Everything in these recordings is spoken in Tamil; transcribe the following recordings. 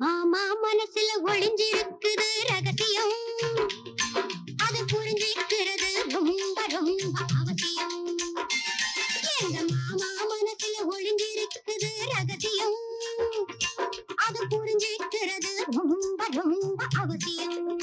ஆமா மனசுல ஒளிஞ்சிருக்குது ரகசியம். அது புரிஞ்சிக்கிறது ரொம்ப ரொம்ப அவசியம். எங்க மாமா மனசுல ஒளிஞ்சிருக்குது ரகசியம். அது புரிஞ்சிக்கிறது ரொம்ப ரொம்ப அவசியம்.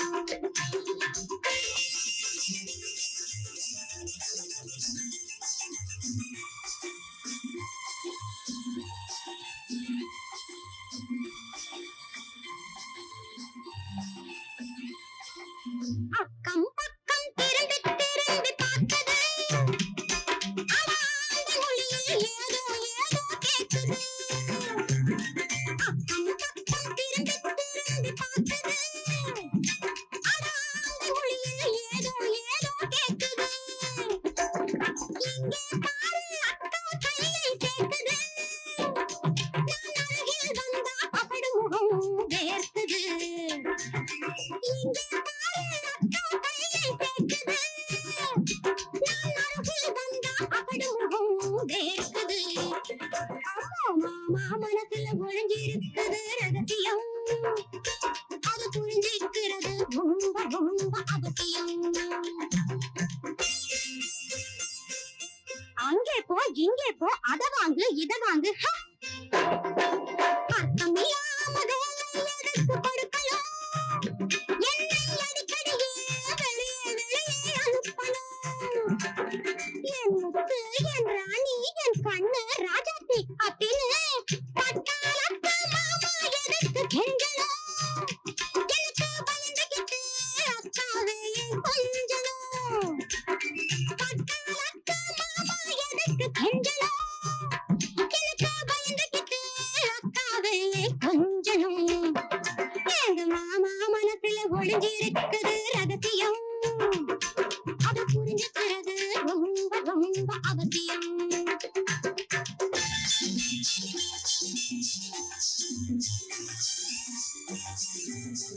ஒளிஞ்சிருக்குது ரகசியம். அது புரிஞ்சுக்கிறது ரொம்ப ரொம்ப அவசியம். ஆளில்லாத போது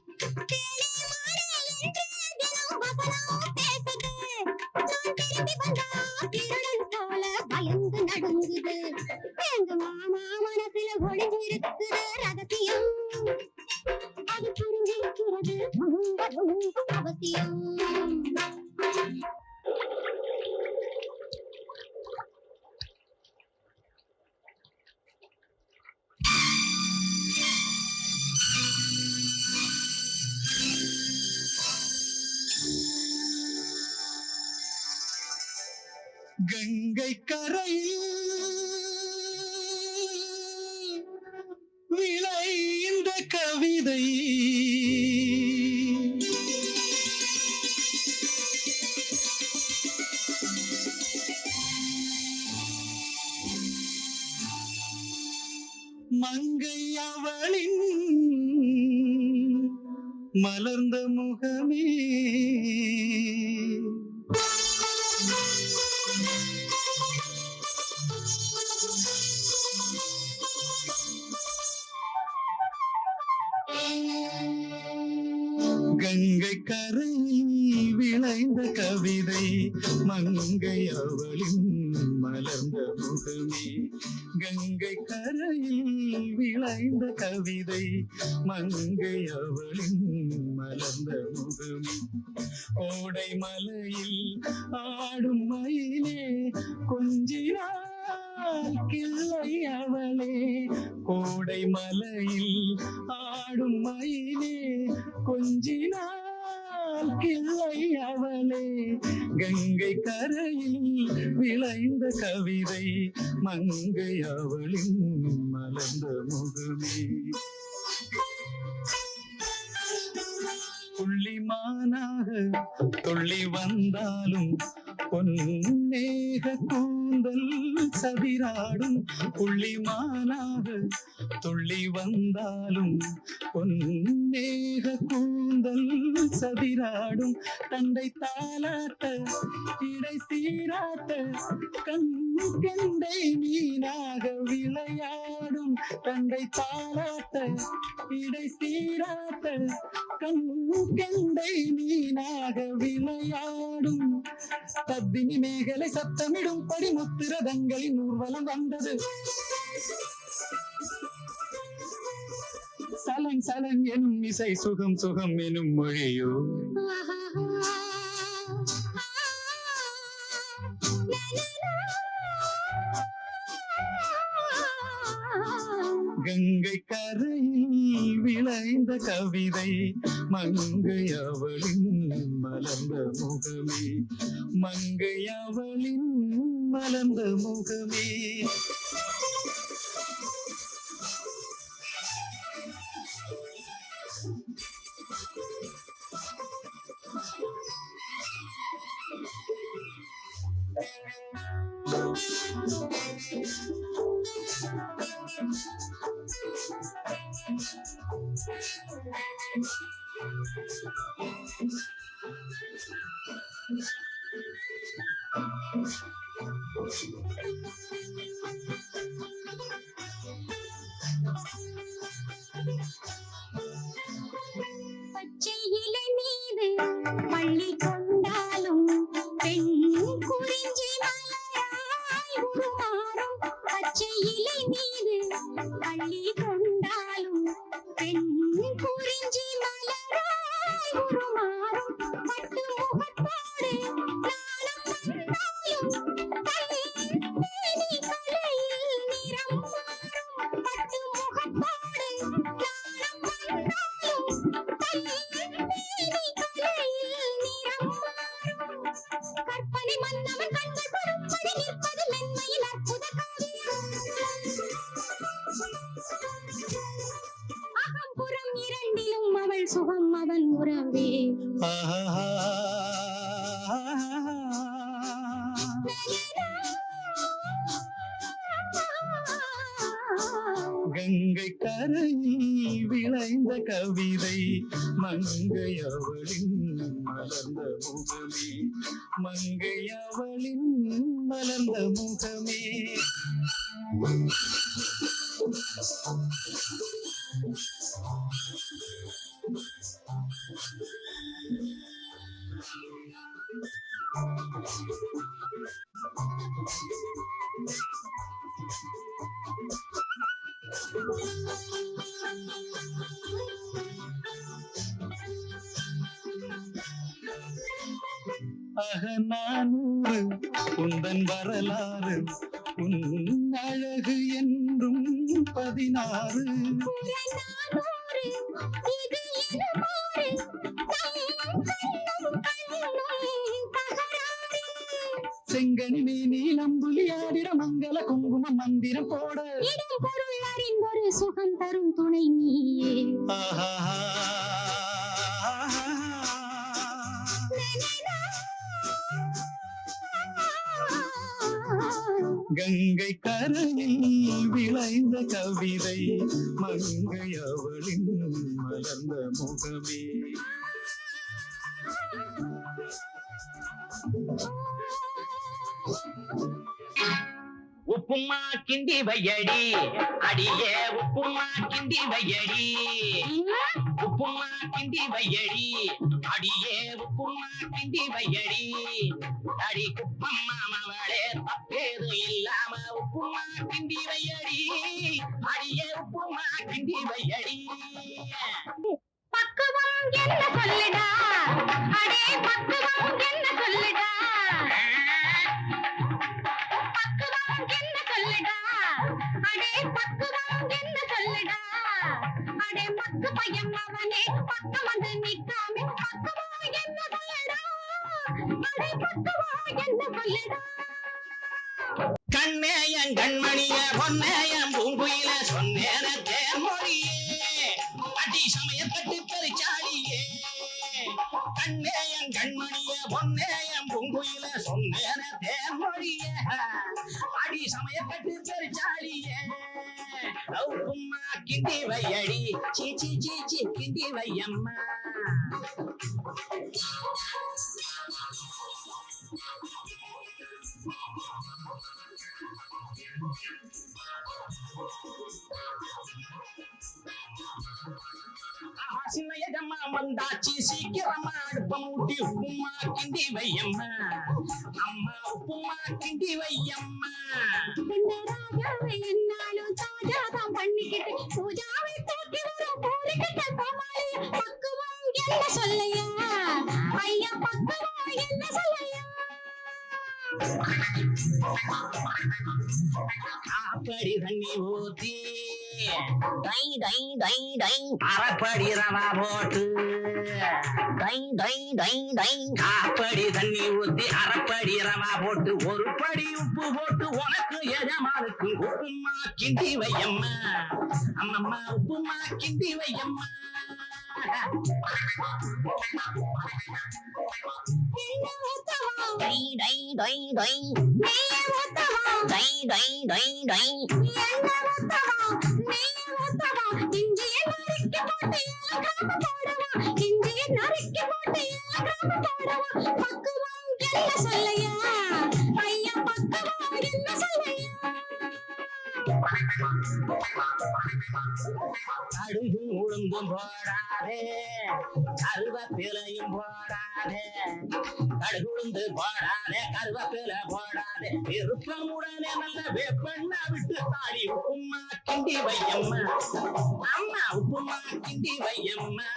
கங்கை கரையில் விளைந்த கவிதை மலர்ந்த முகமே. கங்கை கரை விளைந்த கவிதை மங்கை அவளின் மலர்ந்த முகமே. கங்கை கரையில் விளைந்த கவிதை மங்கை அவளின் மலர்ந்த முகமே கோடை மலையில் ஆடும் மயிலே கொஞ்சினாள் கிள்ளை அவளே. கோடை மலையில் ஆடும் மயிலே கொஞ்சினாள் கிள்ளை அவளே. கங்கை கரையில் விளைந்த கவிதை மங்கை அவளின் மலர்ந்த முகமே. full மானாக துள்ளி வந்தாலும் பொன்னேக கூந்தல் சதிராடும் புள்ளிமானாக துள்ளி வந்தாலும் பொன்னேக கூந்தல் சதிராடும் தண்டை தாளாட்ட இடை சீராட்ட கண் கெண்டை மீனாக விளையாடும் தண்டை தாளாட்ட இடை சீராட்ட கண் கெண்டை மீனாக விளையாடும். தத்தினி மேகலை சத்தமிடும் படிமுத்திரதங்களின் ஊர்வலம் வந்தது. சலன் சலன் எனும் இசை சுகம் சுகம் எனும் மொழியோ. கங்கை கரையில் விளைந்த கவிதை. மங்கை அவளின் மலர்ந்த முகமே. மங்கை அவளின் மலர்ந்த முகமே. அவள் சுகம் அவன் உறவே கங்கை கரையில் விளைந்த கவிதை மங்கை அவளின் மலர்ந்த முகமே. மங்கை அவளின் மலர்ந்த முகமே. அகநானூறு உந்தன் வரலாறு உன் அழகு என்றும் பதினாறு. செங்கனி நீலம் புலியாடிட மங்கள குங்குமம் மந்திரம் போட. இடம் பொருள் அறிந்தொரு சுகம் தரும் துணை நீயே. ஆஹா. கங்கை கரையில் விளைந்த கவிதை மங்கை அவளின் மலர்ந்த முகமே. உப்புமா கிண்டி வையடி. அடியே உப்புமா கிண்டி வையடி. உப்புமா கிண்டி வையடி. அடியே உப்புமா கிண்டி வையடி. அடி குப்பம் மவளே தப்பேது இல்லாம உப்புமா கிண்டி வையடி. அடியே உப்புமா கிண்டி வையடி. பக்கம் வந்து நிக்காம பக்கமா என்ன தேடா மலை பக்கமா என்ன சொல்லுடா கண்ணே என் கண்மணிய பொன்னே என் பூங்குயில சொன்னேன தேமொழியே அடி சமயப்பட்டு பெருச்சாடியே. கண்ணே என் கண்மணிய பொன்னே என் பூங்குயில சொன்னேன தேமொழியே அடி சமயப்பட்டு பெருச்சாடியே. கிண்டி சீச்சி சீச்சி la llamada. சின்ன எஜம்மா வந்தாச்சு. சீக்கிரமா அடுப்ப மூட்டி உப்புமா கிண்டி வையம்மா. அம்மா உப்புமா கிண்டி வையம்மா. என்னாலும் தாஜாதான் பண்ணிக்கிட்டு பூஜாவை தூக்கி வரும் பூரிக்கிட்ட கோமாளி பக்குவம் என்ன சொல்லையா? ஐயா பக்குவம் என்ன சொல்லையா? காப்படி தண்ணி ஊத்தி டை டை டை டை அரைப்படி ரவா போட்டு. டை டை டை டை காப்படி தண்ணி ஊத்தி அரைப்படி ரவா போட்டு. ஒரு படி உப்பு போட்டு உனக்கு எஜமானுக்கு உப்புமா கிண்டி வையம்மா. அம்மம்மா உப்புமா கிண்டி வையம்மா. டை டை டை டை டை டை டை டை பக்குவம் என்ன சொல்லையா? ஐயா பக்குவம் என்ன சொல்லையா? கடுகு உளுந்தும் போடாதே கருவேப்பிலையும் போடாதே. கடுகு போடாதே கருவேப்பிலை போடாதே. விருப்பமுடனே நல்ல வேப்பெண்ணா விட்டு தாடி உப்புமா கிண்டி வையம்மா. அம்மா உப்புமா கிண்டி வையம்மா.